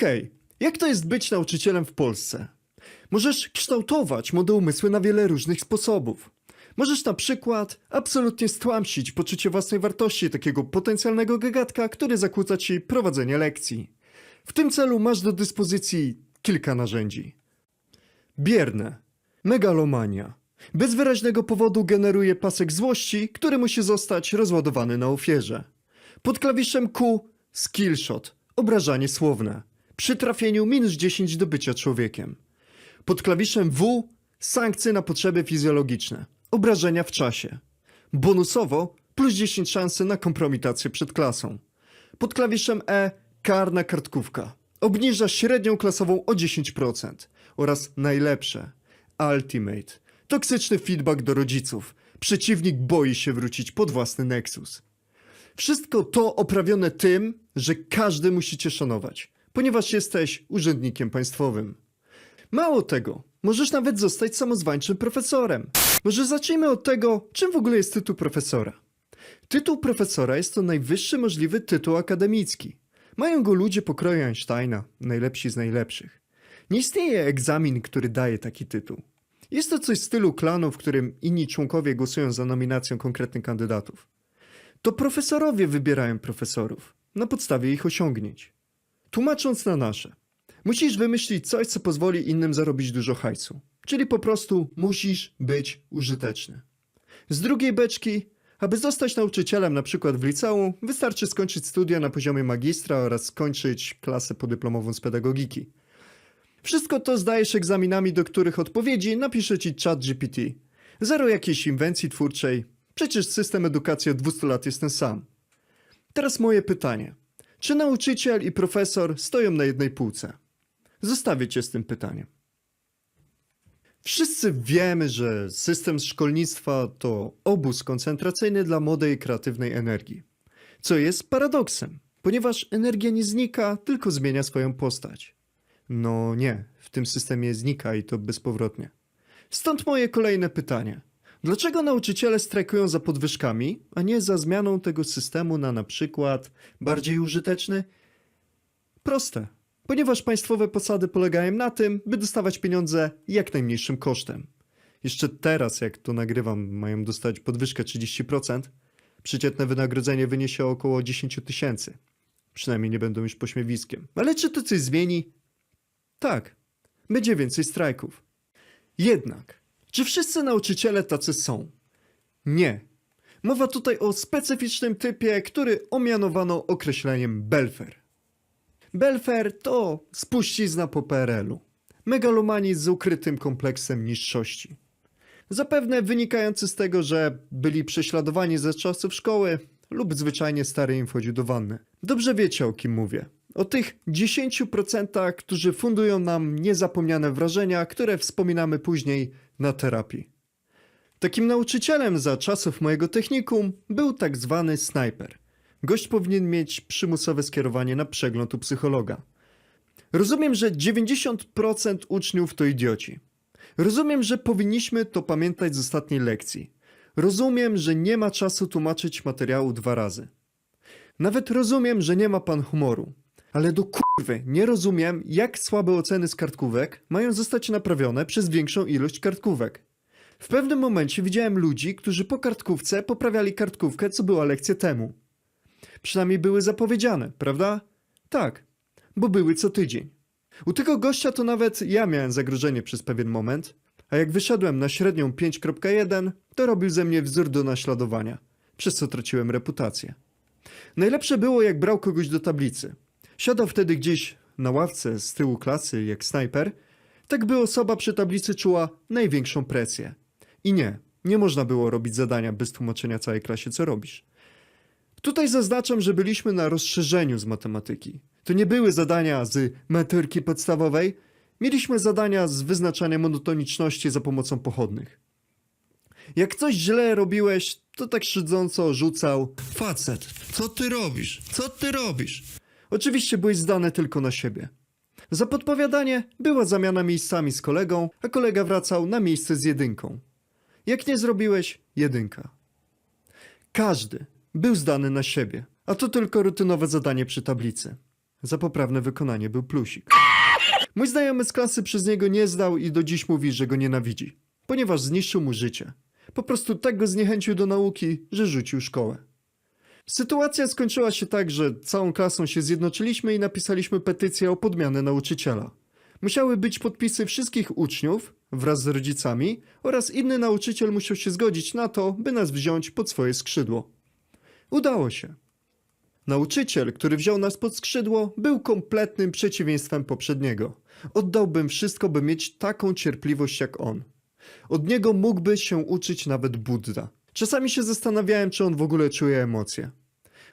Okej, jak to jest być nauczycielem w Polsce? Możesz kształtować młode umysły na wiele różnych sposobów. Możesz na przykład absolutnie stłamsić poczucie własnej wartości takiego potencjalnego gagatka, który zakłóca ci prowadzenie lekcji. W tym celu masz do dyspozycji kilka narzędzi. Bierne. Megalomania. Bez wyraźnego powodu generuje pasek złości, który musi zostać rozładowany na ofierze. Pod klawiszem Q skillshot, obrażanie słowne. Przy trafieniu minus 10 do bycia człowiekiem. Pod klawiszem W sankcje na potrzeby fizjologiczne, obrażenia w czasie. Bonusowo plus 10 szansy na kompromitację przed klasą. Pod klawiszem E karna kartkówka. Obniża średnią klasową o 10% oraz najlepsze Ultimate. Toksyczny feedback do rodziców. Przeciwnik boi się wrócić pod własny Nexus. Wszystko to oprawione tym, że każdy musi cię szanować, ponieważ jesteś urzędnikiem państwowym. Mało tego, możesz nawet zostać samozwańczym profesorem. Może zacznijmy od tego, czym w ogóle jest tytuł profesora. Tytuł profesora jest to najwyższy możliwy tytuł akademicki. Mają go ludzie pokroju Einsteina, najlepsi z najlepszych. Nie istnieje egzamin, który daje taki tytuł. Jest to coś w stylu klanu, w którym inni członkowie głosują za nominacją konkretnych kandydatów. To profesorowie wybierają profesorów na podstawie ich osiągnięć. Tłumacząc na nasze, musisz wymyślić coś, co pozwoli innym zarobić dużo hajsu. Czyli po prostu musisz być użyteczny. Z drugiej beczki, aby zostać nauczycielem na przykład w liceum, wystarczy skończyć studia na poziomie magistra oraz skończyć klasę podyplomową z pedagogiki. Wszystko to zdajesz egzaminami, do których odpowiedzi napisze ci chat GPT. Zero jakiejś inwencji twórczej. Przecież system edukacji od 200 lat jest ten sam. Teraz moje pytanie. Czy nauczyciel i profesor stoją na jednej półce? Zostawię cię z tym pytaniem. Wszyscy wiemy, że system szkolnictwa to obóz koncentracyjny dla młodej kreatywnej energii. Co jest paradoksem, ponieważ energia nie znika, tylko zmienia swoją postać. No nie, w tym systemie znika i to bezpowrotnie. Stąd moje kolejne pytanie. Dlaczego nauczyciele strajkują za podwyżkami, a nie za zmianą tego systemu na na przykład bardziej użyteczny? Proste. Ponieważ państwowe posady polegają na tym, by dostawać pieniądze jak najmniejszym kosztem. Jeszcze teraz, jak to nagrywam, mają dostać podwyżkę 30%. Przeciętne wynagrodzenie wyniesie około 10 tysięcy. Przynajmniej nie będą już pośmiewiskiem. Ale czy to coś zmieni? Tak. Będzie więcej strajków. Jednak, czy wszyscy nauczyciele tacy są? Nie. Mowa tutaj o specyficznym typie, który omianowano określeniem Belfer. Belfer to spuścizna po PRL-u. Megalomanii z ukrytym kompleksem niższości. Zapewne wynikający z tego, że byli prześladowani ze czasów szkoły lub zwyczajnie stary im wchodził do wanny. Dobrze wiecie o kim mówię. O tych 10%, którzy fundują nam niezapomniane wrażenia, które wspominamy później na terapii. Takim nauczycielem za czasów mojego technikum był tak zwany snajper. Gość powinien mieć przymusowe skierowanie na przegląd u psychologa. Rozumiem, że 90% uczniów to idioci. Rozumiem, że powinniśmy to pamiętać z ostatniej lekcji. Rozumiem, że nie ma czasu tłumaczyć materiału dwa razy. Nawet rozumiem, że nie ma pan humoru. Ale do nie rozumiem, jak słabe oceny z kartkówek mają zostać naprawione przez większą ilość kartkówek. W pewnym momencie widziałem ludzi, którzy po kartkówce poprawiali kartkówkę, co była lekcję temu. Przynajmniej były zapowiedziane, prawda? Tak, bo były co tydzień. U tego gościa to nawet ja miałem zagrożenie przez pewien moment, a jak wyszedłem na średnią 5.1, to robił ze mnie wzór do naśladowania, przez co traciłem reputację. Najlepsze było, jak brał kogoś do tablicy. Siadał wtedy gdzieś na ławce z tyłu klasy, jak snajper, tak by osoba przy tablicy czuła największą presję. I nie, nie można było robić zadania bez tłumaczenia całej klasie, co robisz. Tutaj zaznaczam, że byliśmy na rozszerzeniu z matematyki. To nie były zadania z maturyki podstawowej, mieliśmy zadania z wyznaczania monotoniczności za pomocą pochodnych. Jak coś źle robiłeś, to tak szydząco rzucał Facet, co ty robisz? Co ty robisz? Oczywiście byłeś zdany tylko na siebie. Za podpowiadanie była zamiana miejscami z kolegą, a kolega wracał na miejsce z jedynką. Jak nie zrobiłeś, jedynka. Każdy był zdany na siebie, a to tylko rutynowe zadanie przy tablicy. Za poprawne wykonanie był plusik. Mój znajomy z klasy przez niego nie zdał i do dziś mówi, że go nienawidzi, ponieważ zniszczył mu życie. Po prostu tak go zniechęcił do nauki, że rzucił szkołę. Sytuacja skończyła się tak, że całą klasą się zjednoczyliśmy i napisaliśmy petycję o podmianę nauczyciela. Musiały być podpisy wszystkich uczniów wraz z rodzicami oraz inny nauczyciel musiał się zgodzić na to, by nas wziąć pod swoje skrzydło. Udało się. Nauczyciel, który wziął nas pod skrzydło, był kompletnym przeciwieństwem poprzedniego. Oddałbym wszystko, by mieć taką cierpliwość jak on. Od niego mógłby się uczyć nawet Buddha. Czasami się zastanawiałem, czy on w ogóle czuje emocje.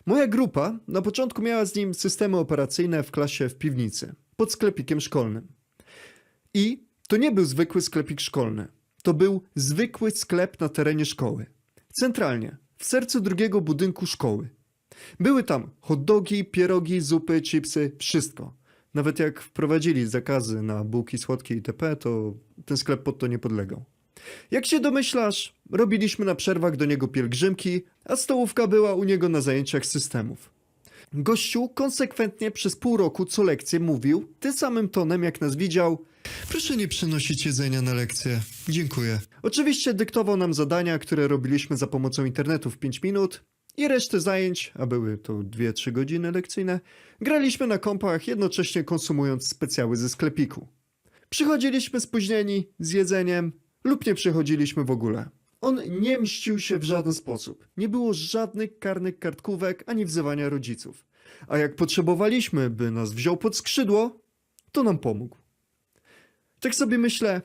Moja grupa na początku miała z nim systemy operacyjne w klasie w piwnicy, pod sklepikiem szkolnym. I to nie był zwykły sklepik szkolny. To był zwykły sklep na terenie szkoły. Centralnie, w sercu drugiego budynku szkoły. Były tam hot dogi, pierogi, zupy, chipsy, wszystko. Nawet jak wprowadzili zakazy na bułki słodkie itp., to ten sklep pod to nie podlegał. Jak się domyślasz, robiliśmy na przerwach do niego pielgrzymki, a stołówka była u niego na zajęciach systemów. Gościu konsekwentnie przez pół roku co lekcję mówił tym samym tonem, jak nas widział. Proszę nie przynosić jedzenia na lekcję. Dziękuję. Oczywiście dyktował nam zadania, które robiliśmy za pomocą internetu w 5 minut i resztę zajęć, a były to 2-3 godziny lekcyjne, graliśmy na kompach, jednocześnie konsumując specjały ze sklepiku. Przychodziliśmy spóźnieni z jedzeniem lub nie przychodziliśmy w ogóle. On nie mścił się w żaden sposób. Nie było żadnych karnych kartkówek ani wzywania rodziców. A jak potrzebowaliśmy, by nas wziął pod skrzydło, to nam pomógł. Tak sobie myślę,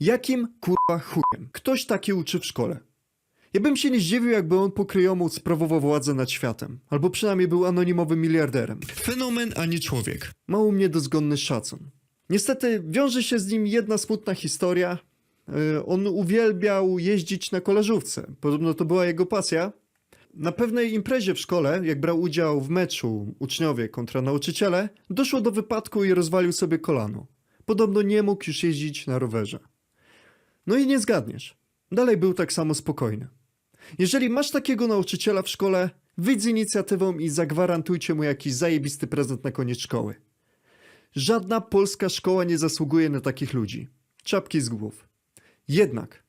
jakim kurwa chujem ktoś taki uczy w szkole? Ja bym się nie zdziwił, jakby on pokryjomu sprawował władzę nad światem, albo przynajmniej był anonimowym miliarderem. Fenomen, a nie człowiek. Ma u mnie dozgonny szacun. Niestety wiąże się z nim jedna smutna historia. Yy, On uwielbiał jeździć na kolażówce. Podobno to była jego pasja. Na pewnej imprezie w szkole, jak brał udział w meczu uczniowie kontra nauczyciele, doszło do wypadku i rozwalił sobie kolano. Podobno nie mógł już jeździć na rowerze. No i nie zgadniesz. Dalej był tak samo spokojny. Jeżeli masz takiego nauczyciela w szkole, wyjdź z inicjatywą i zagwarantujcie mu jakiś zajebisty prezent na koniec szkoły. Żadna polska szkoła nie zasługuje na takich ludzi. Czapki z głów. Jednak,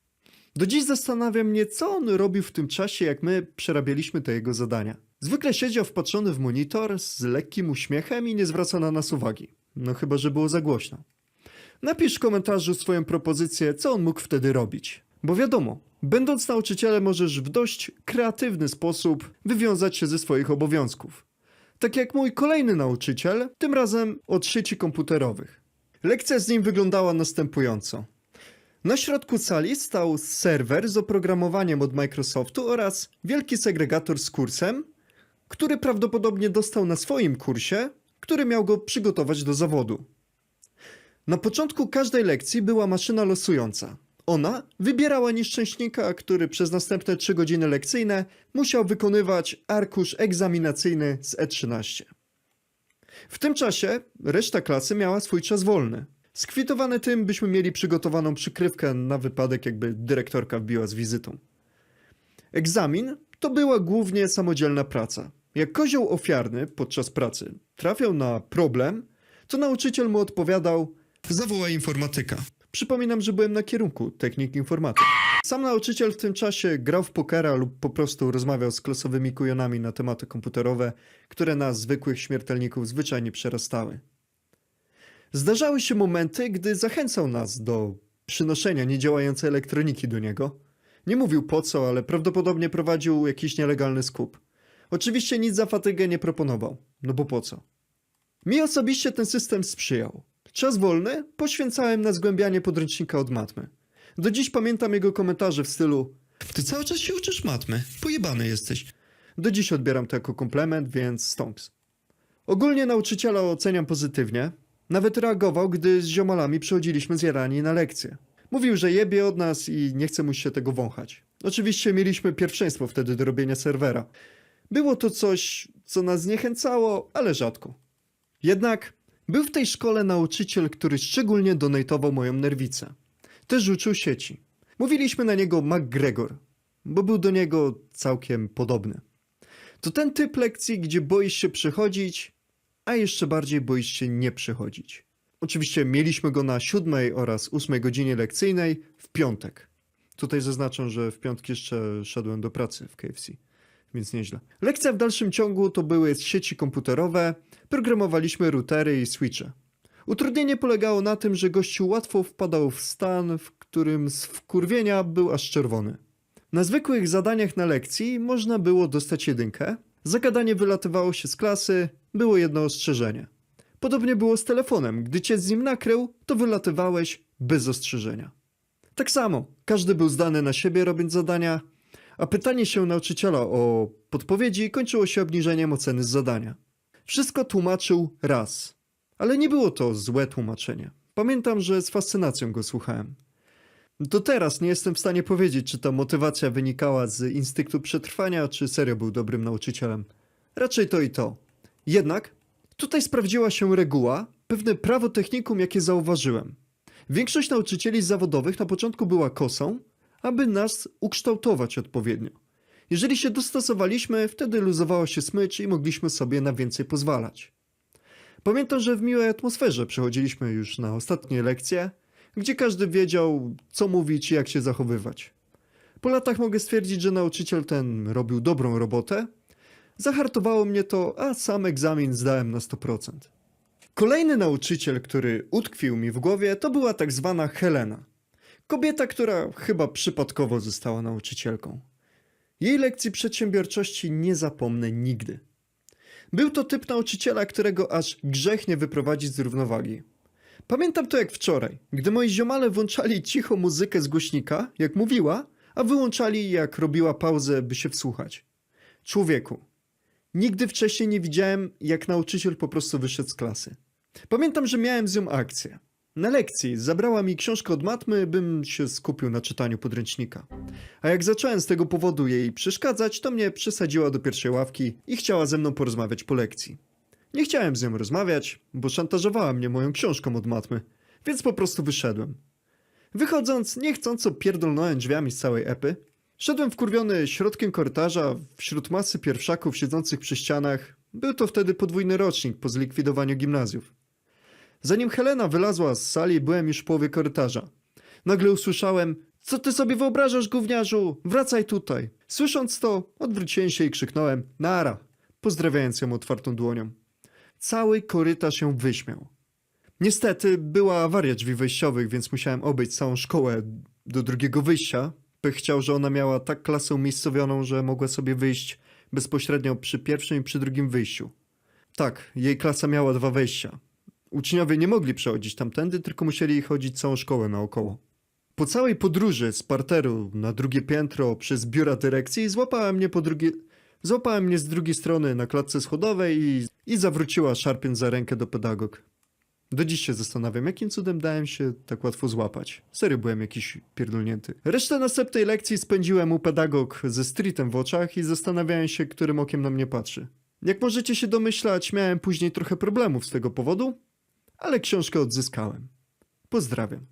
do dziś zastanawia mnie, co on robił w tym czasie, jak my przerabialiśmy te jego zadania. Zwykle siedział wpatrzony w monitor z lekkim uśmiechem i nie zwracał na nas uwagi. No chyba, że było za głośno. Napisz w komentarzu swoją propozycję, co on mógł wtedy robić. Bo wiadomo, będąc nauczycielem możesz w dość kreatywny sposób wywiązać się ze swoich obowiązków. Tak jak mój kolejny nauczyciel, tym razem od sieci komputerowych. Lekcja z nim wyglądała następująco. Na środku sali stał serwer z oprogramowaniem od Microsoftu oraz wielki segregator z kursem, który prawdopodobnie dostał na swoim kursie, który miał go przygotować do zawodu. Na początku każdej lekcji była maszyna losująca. Ona wybierała nieszczęśnika, który przez następne 3 godziny lekcyjne musiał wykonywać arkusz egzaminacyjny z E13. W tym czasie reszta klasy miała swój czas wolny. Skwitowany tym, byśmy mieli przygotowaną przykrywkę na wypadek, jakby dyrektorka wbiła z wizytą. Egzamin to była głównie samodzielna praca. Jak kozioł ofiarny podczas pracy trafiał na problem, to nauczyciel mu odpowiadał: Zawołaj informatyka. Przypominam, że byłem na kierunku technik informatyk. Sam nauczyciel w tym czasie grał w pokera lub po prostu rozmawiał z klasowymi kujonami na tematy komputerowe, które nas, zwykłych śmiertelników, zwyczajnie przerastały. Zdarzały się momenty, gdy zachęcał nas do przynoszenia niedziałającej elektroniki do niego. Nie mówił po co, ale prawdopodobnie prowadził jakiś nielegalny skup. Oczywiście nic za fatygę nie proponował, no bo po co? Mi osobiście ten system sprzyjał. Czas wolny poświęcałem na zgłębianie podręcznika od matmy. Do dziś pamiętam jego komentarze w stylu Ty cały czas się uczysz matmy, pojebany jesteś. Do dziś odbieram to jako komplement, więc stonks. Ogólnie nauczyciela oceniam pozytywnie. Nawet reagował, gdy z ziomalami przychodziliśmy zjarani na lekcje. Mówił, że jebie od nas i nie chce mu się tego wąchać. Oczywiście mieliśmy pierwszeństwo wtedy do robienia serwera. Było to coś, co nas zniechęcało, ale rzadko. Jednak był w tej szkole nauczyciel, który szczególnie donatował moją nerwicę. Też uczył sieci. Mówiliśmy na niego McGregor, bo był do niego całkiem podobny. To ten typ lekcji, gdzie boisz się przychodzić a jeszcze bardziej boisz się nie przychodzić. Oczywiście mieliśmy go na siódmej oraz ósmej godzinie lekcyjnej w piątek. Tutaj zaznaczam, że w piątki jeszcze szedłem do pracy w KFC, więc nieźle. Lekcja w dalszym ciągu to były sieci komputerowe, programowaliśmy routery i switche. Utrudnienie polegało na tym, że gościu łatwo wpadał w stan, w którym z wkurwienia był aż czerwony. Na zwykłych zadaniach na lekcji można było dostać jedynkę, zagadanie wylatywało się z klasy, było jedno ostrzeżenie. Podobnie było z telefonem, gdy cię z nim nakrył, to wylatywałeś bez ostrzeżenia. Tak samo, każdy był zdany na siebie robiąc zadania, a pytanie się nauczyciela o podpowiedzi kończyło się obniżeniem oceny z zadania. Wszystko tłumaczył raz, ale nie było to złe tłumaczenie. Pamiętam, że z fascynacją go słuchałem. Do teraz nie jestem w stanie powiedzieć, czy ta motywacja wynikała z instynktu przetrwania, czy serio był dobrym nauczycielem. Raczej to i to. Jednak tutaj sprawdziła się reguła, pewne prawo technikum, jakie zauważyłem. Większość nauczycieli zawodowych na początku była kosą, aby nas ukształtować odpowiednio. Jeżeli się dostosowaliśmy, wtedy luzowało się smycz i mogliśmy sobie na więcej pozwalać. Pamiętam, że w miłej atmosferze przechodziliśmy już na ostatnie lekcje, gdzie każdy wiedział, co mówić i jak się zachowywać. Po latach mogę stwierdzić, że nauczyciel ten robił dobrą robotę. Zahartowało mnie to, a sam egzamin zdałem na 100%. Kolejny nauczyciel, który utkwił mi w głowie, to była tak zwana Helena. Kobieta, która chyba przypadkowo została nauczycielką. Jej lekcji przedsiębiorczości nie zapomnę nigdy. Był to typ nauczyciela, którego aż grzech nie wyprowadzić z równowagi. Pamiętam to jak wczoraj, gdy moi ziomale włączali cicho muzykę z głośnika, jak mówiła, a wyłączali jak robiła pauzę, by się wsłuchać. Człowieku, nigdy wcześniej nie widziałem, jak nauczyciel po prostu wyszedł z klasy. Pamiętam, że miałem z nią akcję. Na lekcji zabrała mi książkę od matmy, bym się skupił na czytaniu podręcznika. A jak zacząłem z tego powodu jej przeszkadzać, to mnie przesadziła do pierwszej ławki i chciała ze mną porozmawiać po lekcji. Nie chciałem z nią rozmawiać, bo szantażowała mnie moją książką od matmy, więc po prostu wyszedłem. Wychodząc, niechcąco pierdolnąłem drzwiami z całej epy. Szedłem wkurwiony środkiem korytarza, wśród masy pierwszaków siedzących przy ścianach. Był to wtedy podwójny rocznik po zlikwidowaniu gimnazjów. Zanim Helena wylazła z sali, byłem już w połowie korytarza. Nagle usłyszałem: Co ty sobie wyobrażasz, gówniarzu? Wracaj tutaj. Słysząc to, odwróciłem się i krzyknąłem: Nara, pozdrawiając ją otwartą dłonią. Cały korytarz się wyśmiał. Niestety była awaria drzwi wejściowych, więc musiałem obejść całą szkołę do drugiego wyjścia. Pech chciał, że ona miała tak klasę umiejscowioną, że mogła sobie wyjść bezpośrednio przy pierwszym i przy drugim wyjściu. Tak, jej klasa miała dwa wejścia. Uczniowie nie mogli przechodzić tamtędy, tylko musieli chodzić całą szkołę naokoło. Po całej podróży z parteru na drugie piętro przez biura dyrekcji złapała mnie po drugie... Złapała mnie z drugiej strony na klatce schodowej i, i zawróciła szarpiąc za rękę do pedagog. Do dziś się zastanawiam, jakim cudem dałem się tak łatwo złapać. Serio byłem jakiś pierdolnięty. Resztę następnej lekcji spędziłem u pedagog ze streetem w oczach i zastanawiałem się, którym okiem na mnie patrzy. Jak możecie się domyślać, miałem później trochę problemów z tego powodu, ale książkę odzyskałem. Pozdrawiam.